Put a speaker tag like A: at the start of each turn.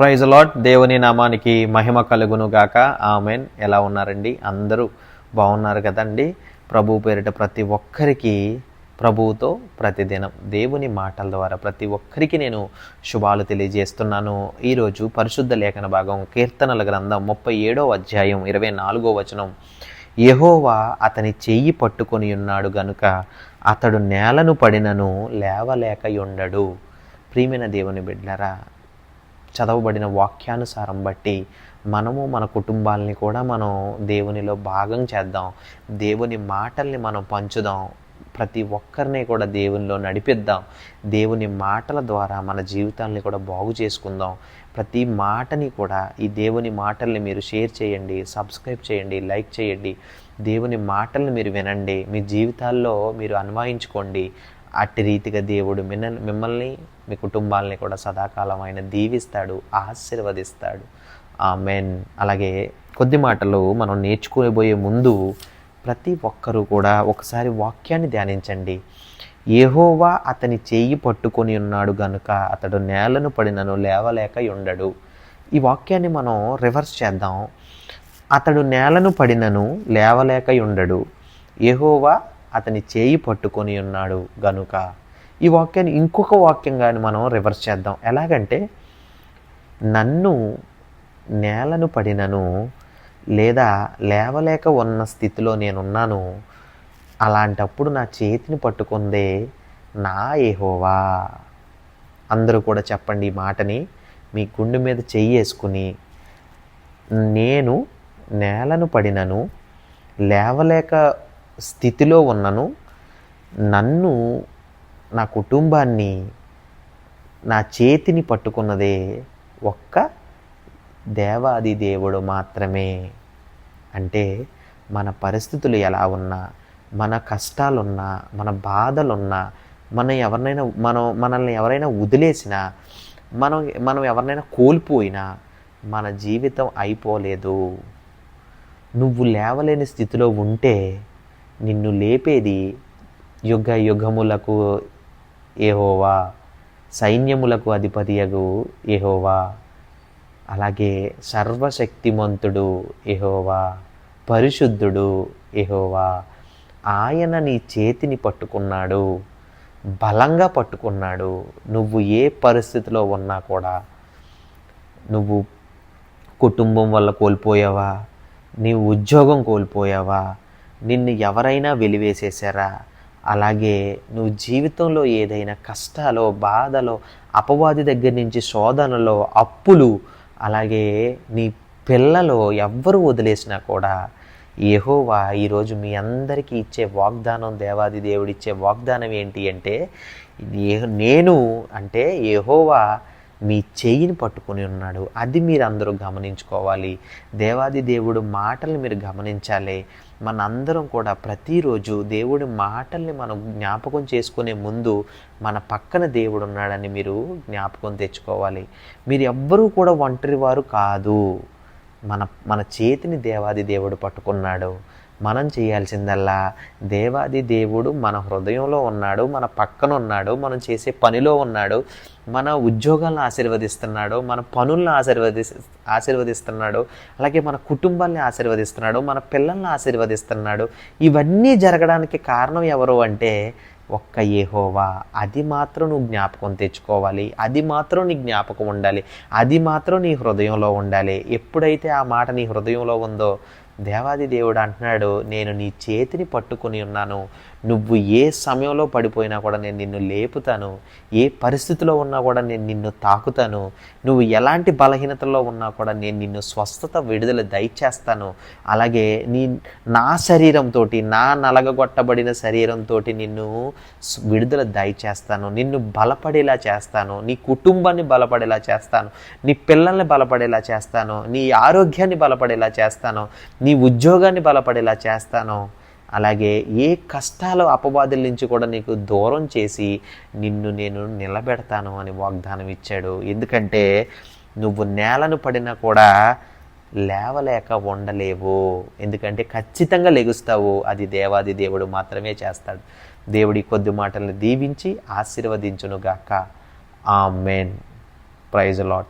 A: Praise lot దేవుని నామానికి మహిమ కలుగును గాక. ఆమెన్. ఎలా ఉన్నారండి? అందరూ బాగున్నారు కదండి? ప్రభు పేరిట ప్రతి ఒక్కరికి ప్రభువుతో ప్రతిదినం దేవుని మాటల ద్వారా ప్రతి ఒక్కరికి నేను శుభాలు తెలియజేస్తున్నాను. ఈరోజు పరిశుద్ధ లేఖన భాగం కీర్తనల గ్రంథం ముప్పై ఏడో అధ్యాయం ఇరవై నాలుగో వచనం. యహోవా అతని చెయ్యి పట్టుకొని ఉన్నాడు గనుక అతడు నేలను పడినను లేవలేక ఉండడు. ప్రియమైన దేవుని బిడ్డరా చదవబడిన వాక్యానుసారం బట్టి మనము మన కుటుంబాలని కూడా మనం దేవునిలో భాగం చేద్దాం. దేవుని మాటల్ని మనం పంచుదాం. ప్రతి ఒక్కరిని కూడా దేవునిలో నడిపిద్దాం. దేవుని మాటల ద్వారా మన జీవితాన్ని కూడా బాగు చేసుకుందాం. ప్రతి మాటని కూడా ఈ దేవుని మాటల్ని మీరు షేర్ చేయండి సబ్స్క్రైబ్ చేయండి లైక్ చేయండి. దేవుని మాటల్ని మీరు వినండి. మీ జీవితాల్లో మీరు అన్వయించుకోండి. అట్టి రీతిగా దేవుడు మిన్న మిమ్మల్ని మీ కుటుంబాలని కూడా సదాకాలం ఆయన దీవిస్తాడు ఆశీర్వదిస్తాడు. మెన్ అలాగే కొద్ది మాటలు మనం నేర్చుకోబోయే ముందు ప్రతి ఒక్కరూ కూడా ఒకసారి వాక్యాన్ని ధ్యానించండి. ఏహోవా అతని చేయి పట్టుకొని ఉన్నాడు గనుక అతడు నేలను పడినను లేవలేక ఉండడు. ఈ వాక్యాన్ని మనం రివర్స్ చేద్దాం. అతడు నేలను పడినను లేవలేక ఉండడు. ఏహోవా అతని చేయి పట్టుకొని ఉన్నాడు గనుక. ఈ వాక్యాన్ని ఇంకొక వాక్యంగాని మనం రివర్స్ చేద్దాం. ఎలాగంటే నన్ను నేలను పడినను లేదా లేవలేక ఉన్న స్థితిలో నేనున్నాను అలాంటప్పుడు నా చేతిని పట్టుకుందే నా ఏహోవా అందరూ కూడా చెప్పండి ఈ మాటని మీ గుండె మీద చెయ్యి వేసుకుని నేను నేలను పడినను లేవలేక స్థితిలో ఉన్నను నన్ను నా కుటుంబాన్ని నా చేతిని పట్టుకున్నదే ఒక్క దేవాది దేవుడు మాత్రమే. అంటే మన పరిస్థితులు ఎలా ఉన్నా మన కష్టాలున్నా మన బాధలున్నా మనం ఎవరినైనా మనం మనల్ని ఎవరైనా వదిలేసినా మనం మనం ఎవరినైనా కోల్పోయినా మన జీవితం అయిపోలేదు. నువ్వు లేవలేని స్థితిలో ఉంటే నిన్ను లేపేది యుగ యుగములకు ఏహోవా సైన్యములకు అధిపతియగు ఏహోవా అలాగే సర్వశక్తిమంతుడు ఎహోవా పరిశుద్ధుడు ఎహోవా ఆయన నీ చేతిని పట్టుకున్నాడు బలంగా పట్టుకున్నాడు. నువ్వు ఏ పరిస్థితిలో ఉన్నా కూడా నువ్వు కుటుంబం వల్ల కోల్పోయావా? నీ ఉద్యోగం కోల్పోయావా? నిన్ను ఎవరైనా వెలివేసేశారా? అలాగే నువ్వు జీవితంలో ఏదైనా కష్టాలో బాధలో అపవాది దగ్గర నుంచి శోధనలో అప్పులు అలాగే నీ పిల్లలు ఎవ్వరు వదిలేసినా కూడా ఏహోవా ఈరోజు మీ అందరికీ ఇచ్చే వాగ్దానం దేవాది దేవుడిచ్చే వాగ్దానం ఏంటి అంటే నేను అంటే ఏహోవా మీ చేయిని పట్టుకొని ఉన్నాడు. అది మీరు అందరూ గమనించుకోవాలి. దేవాది దేవుడు మాటలు మీరు గమనించాలి. మనందరం కూడా ప్రతిరోజు దేవుడి మాటల్ని మనం జ్ఞాపకం చేసుకునే ముందు మన పక్కన దేవుడు ఉన్నాడని మీరు జ్ఞాపకం తెచ్చుకోవాలి. మీరు ఎవ్వరూ కూడా ఒంటరి వారు కాదు. మన మన చేతిని దేవాది దేవుడు పట్టుకున్నాడు. మనం చేయాల్సిందల్లా. దేవాది దేవుడు మన హృదయంలో ఉన్నాడు మన పక్కన ఉన్నాడు మనం చేసే పనిలో ఉన్నాడు మన ఉద్యోగాలను ఆశీర్వదిస్తున్నాడు మన పనులను ఆశీర్వది ఆశీర్వదిస్తున్నాడు అలాగే మన కుటుంబాన్ని ఆశీర్వదిస్తున్నాడు మన పిల్లల్ని ఆశీర్వదిస్తున్నాడు. ఇవన్నీ జరగడానికి కారణం ఎవరు అంటే ఒక్క ఏహోవా అది మాత్రం నువ్వు జ్ఞాపకం తెచ్చుకోవాలి. అది మాత్రం నీ జ్ఞాపకం ఉండాలి. అది మాత్రం నీ హృదయంలో ఉండాలి. ఎప్పుడైతే ఆ మాట నీ హృదయంలో ఉందో దేవాది దేవుడు అంటున్నాడు నేను నీ చేతిని పట్టుకుని ఉన్నాను నువ్వు ఏ సమయంలో పడిపోయినా కూడా నేను నిన్ను లేపుతాను ఏ పరిస్థితిలో ఉన్నా కూడా నేను నిన్ను తాకుతాను నువ్వు ఎలాంటి బలహీనతలో ఉన్నా కూడా నేను నిన్ను స్వస్థత విడుదల దయచేస్తాను. అలాగే నీ నా శరీరంతో నా నలగగొట్టబడిన శరీరంతో నిన్ను విడుదల దయచేస్తాను నిన్ను బలపడేలా చేస్తాను నీ కుటుంబాన్ని బలపడేలా చేస్తాను నీ పిల్లల్ని బలపడేలా చేస్తాను నీ ఆరోగ్యాన్ని బలపడేలా చేస్తాను నీ ఉద్యోగాన్ని బలపడేలా చేస్తాను. అలాగే ఏ కష్టాలు అపవాదుల నుంచి కూడా నీకు దూరం చేసి నిన్ను నేను నిలబెడతాను అని వాగ్దానం ఇచ్చాడు. ఎందుకంటే నువ్వు నేలను పడినా కూడా లేవలేక ఉండలేవు. ఎందుకంటే ఖచ్చితంగా లెగుస్తావు. అది దేవాది దేవుడు మాత్రమే చేస్తాడు. దేవుడి కొద్ది మాటలను దీవించి ఆశీర్వదించునుగాక. ఆ మెయిన్ ప్రైజ్ లాట్